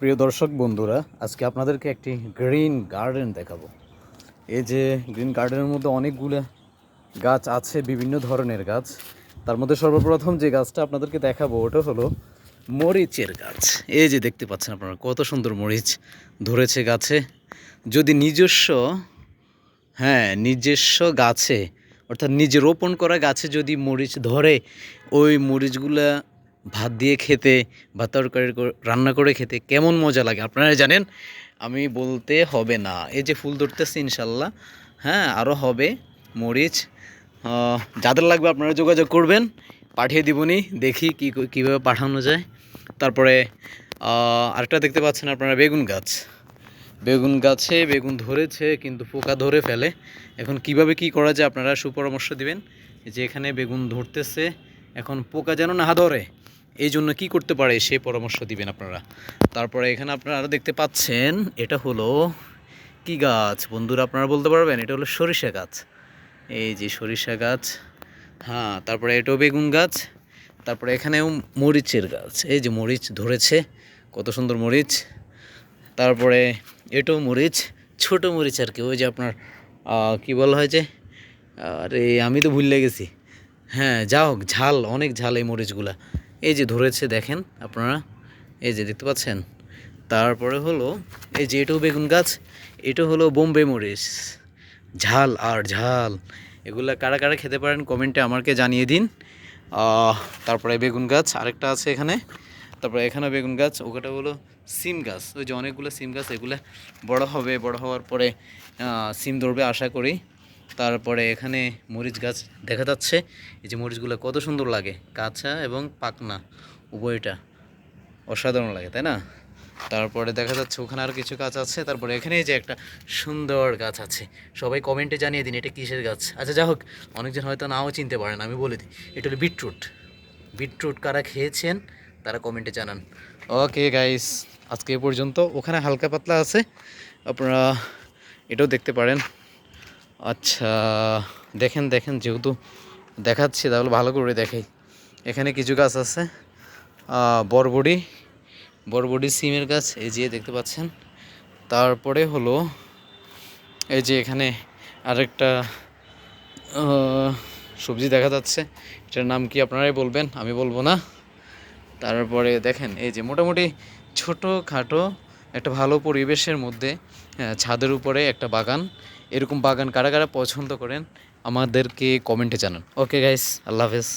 প্রিয় দর্শক বন্ধুরা, আজকে আপনাদেরকে একটি গ্রিন গার্ডেন দেখাবো। এই যে গ্রিন গার্ডেনের মধ্যে অনেকগুলো গাছ আছে, বিভিন্ন ধরনের গাছ। তার মধ্যে সর্বপ্রথম যে গাছটা আপনাদেরকে দেখাবো, ওটা হলো মরিচের গাছ। এই যে দেখতে পাচ্ছেন আপনারা, কত সুন্দর মরিচ ধরেছে গাছে। যদি নিজস্ব হ্যাঁ নিজস্ব গাছে, অর্থাৎ নিজে রোপণ করা গাছে যদি মরিচ ধরে, ওই মরিচগুলা ভাত দিয়ে খেতে বা তরকারি করে- রান্না করে খেতে কেমন মজা লাগে? আপনারা জানেন, আমি বলতে হবে না। এই যে ফুল ধরতেছে, ইনশাল্লাহ। হ্যাঁ আরও হবে। মরিচ যাদের লাগবে আপনারা যোগাযোগ করবেন। পাঠিয়ে দিবনি, দেখি কী কীভাবে পাঠানো যায়। তারপরে আরেকটা দেখতে পাচ্ছেন আপনারা, বেগুন গাছ। বেগুন গাছে বেগুন ধরেছে, কিন্তু পোকা ধরে ফেলে। এখন কীভাবে কি করা যায় আপনারা সুপরামর্শ দিবেন। যে এখানে বেগুন ধরতেছে, এখন পোকা যেন না ধরে। এই জন্য কী করতে পারে সে পরামর্শ দিবেন আপনারা। তারপরে এখানে আপনারা দেখতে পাচ্ছেন, এটা হলো কি গাছ? বন্ধুরা, আপনারা বলতে পারবেন, এটা হলো সরিষা গাছ। এই যে সরিষা গাছ হ্যাঁ তারপরে এটাও বেগুন গাছ, তারপরে এখানেও মরিচের গাছ। এই যে মরিচ ধরেছে, কত সুন্দর মরিচ। তারপরে এটাও মরিচ, ছোট মরিচ আর কি, ওই যে আপনার কি বলা হয় যে, আরে, আমি তো ভুল গেছি। হ্যাঁ যা হোক, ঝাল, অনেক ঝাল এই মরিচগুলা। এই যে ধরেছে দেখেন আপনারা, এই যে দেখতে পাচ্ছেন? তারপরে হলো এই যে এটাও বেগুন গাছ, এটা হলো বোম্বে মরিচ। ঝাল আর ঝাল। এগুলো কারা কারা খেতে পারেন কমেন্টে আমাকে জানিয়ে দিন। তারপরে বেগুন গাছ, আরেকটা আছে এখানে। তারপরে এখানে বেগুন গাছ ওটা হলো সিম গাছ। ওই যে অনেকগুলো সিম গাছ, এগুলো বড় হবে। বড় হওয়ার পরে সিম ধরবে আশা করি। তারপরে এখানে মরিচ গাছ দেখা যাচ্ছে। এই যে মরিচগুলো কত সুন্দর লাগে, কাঁচা এবং পাকনা, উভয়টা অসাধারণ লাগে, তাই না? তারপরে দেখা যাচ্ছে ওখানে আর কিছু গাছ আছে, তারপরে এখানে যে একটা সুন্দর গাছ আছে। সবাই কমেন্টে জানিয়ে দিন, এটা কিসের গাছ? আচ্ছা যা হোক, অনেকজন হয়তো নাও চিনতে পারেন আমি বলে দিই। এটা হলো বিটরুট। বিটরুট কারা খেয়েছেন, তারা কমেন্টে জানান। ওকে গাইস আজকে এ পর্যন্ত। ওখানে হালকা পাতলা আছে, আপনারা এটাও দেখতে পারেন। আচ্ছা দেখেন দেখেন, যেহেতু দেখাচ্ছি, তাহলে ভালো করে দেখাই। এখানে কিছু গাছ আছে বরবড়ি বরবডি সিমের গাছ, এই যে দেখতে পাচ্ছেন। তারপরে হলো এই যে এখানে আরেকটা সবজি দেখা যাচ্ছে। এটার নাম কি আপনারাই বলবেন? আমি বলব না। তারপরে দেখেন, এই যে মোটামুটি ছোটো খাটো একটা ভালো পরিবেশের মধ্যে ছাদের উপরে একটা বাগান। এরকম বাগান কারা কারা পছন্দ করেন, আমাদেরকে কমেন্টে জানান। ওকে গাইস আল্লাহ হাফেজ।